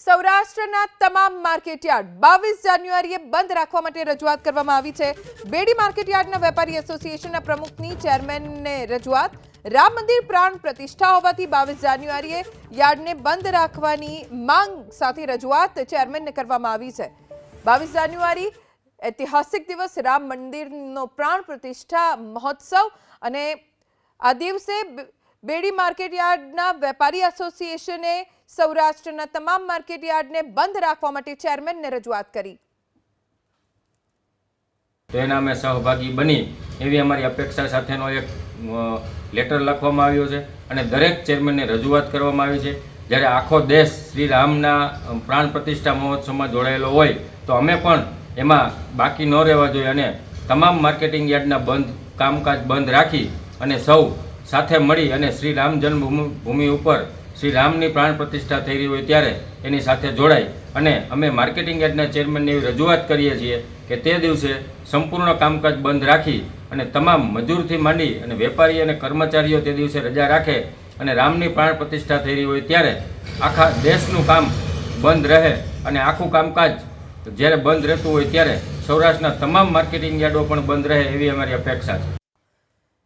સૌરાષ્ટ્રના તમામ માર્કેટયાર્ડ બાવીસ જાન્યુઆરીએ બંધ રાખવા માટે રજૂઆત કરવામાં આવી છે. બેડી માર્કેટયાર્ડના વેપારી એસોસિએશનના પ્રમુખની ચેરમેનને રજૂઆત. રામ મંદિર પ્રાણ પ્રતિષ્ઠા હોવાથી બાવીસ જાન્યુઆરીએ યાર્ડને બંધ રાખવાની માંગ સાથે રજૂઆત ચેરમેનને કરવામાં આવી છે. બાવીસ જાન્યુઆરી ઐતિહાસિક દિવસ, રામ મંદિરનો પ્રાણ પ્રતિષ્ઠા મહોત્સવ અને આ દિવસે બેડી માર્કેટયાર્ડના વેપારી એસોસિએશને સૌરાષ્ટ્રના તમામ માર્કેટયાર્ડને બંધ રાખવા માટે ચેરમેનને રજૂઆત કરી. તો એના અમે સહભાગી બની એવી અમારી અપેક્ષા સાથેનો એક લેટર લખવામાં આવ્યો છે અને દરેક ચેરમેનને રજૂઆત કરવામાં આવી છે. જ્યારે આખો દેશ શ્રી રામના પ્રાણ પ્રતિષ્ઠા મહોત્સવમાં જોડાયેલો હોય તો અમે પણ એમાં બાકી ન રહેવા જોઈએ અને તમામ માર્કેટિંગ યાર્ડના બંધ, કામકાજ બંધ રાખી અને સૌ સાથે મળી અને શ્રી રામ જન્મભૂમિ ભૂમિ ઉપર શ્રી રામની પ્રાણ પ્રતિષ્ઠા થઈ રહી હોય ત્યારે એની સાથે જોડાઈ અને અમે માર્કેટિંગ યાર્ડના ચેરમેનને એવી રજૂઆત કરીએ છીએ કે તે દિવસે સંપૂર્ણ કામકાજ બંધ રાખી અને તમામ મજૂરથી માંડી અને વેપારી અને કર્મચારીઓ તે દિવસે રજા રાખે અને રામની પ્રાણ પ્રતિષ્ઠા થઈ રહી હોય ત્યારે આખા દેશનું કામ બંધ રહે અને આખું કામકાજ જ્યારે બંધ રહેતું હોય ત્યારે સૌરાષ્ટ્રના તમામ માર્કેટિંગ યાર્ડો પણ બંધ રહે એવી અમારી અપેક્ષા છે.